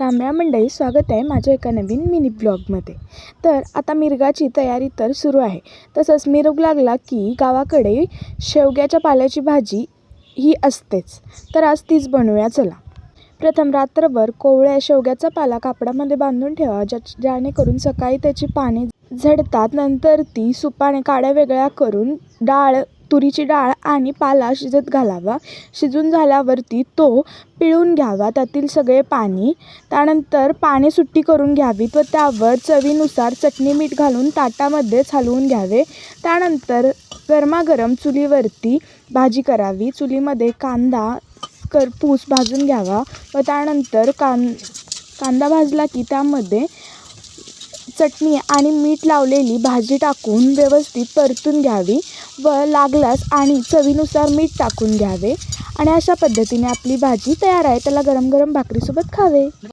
रामराम मंडळी स्वागत आहे माझ्या एका नवीन मिनी ब्लॉगमध्ये. तर आता मिरगाची तयारी तर सुरू आहे. तसंच मिरग लागला की गावाकडे शेवग्याच्या पाल्याची भाजी ही असतेच. तर आज तीच बनवूया चला. प्रथम रात्रभर कोवळ्या शेवग्याचा पाला कापडामध्ये बांधून ठेवा ज्या जेणेकरून सकाळी त्याची पाने झडतात. नंतर ती सुपाने काड्या वेगळ्या करून डाळ तुरीची डाळ आणि पाला शिजत घालावा. शिजून झाल्यावरती तो पिळून घ्यावा. त्यातील सगळे पाणी त्यानंतर पाणी सुट्टी करून घ्यावीत व त्यावर चवीनुसार चटणी मीठ घालून ताटामध्येच हलवून घ्यावे. त्यानंतर गरमागरम चुलीवरती भाजी करावी. चुलीमध्ये कांदा करपूस भाजून घ्यावा व त्यानंतर कां कांदा भाजला की त्यामध्ये चटणी आणि मीठ लावलेली भाजी टाकून व्यवस्थित परतून घ्यावी व लागल्यास आणि चवीनुसार मीठ टाकून घ्यावे. आणि अशा पद्धतीने आपली भाजी तयार आहे. त्याला गरम गरम भाकरीसोबत खावे.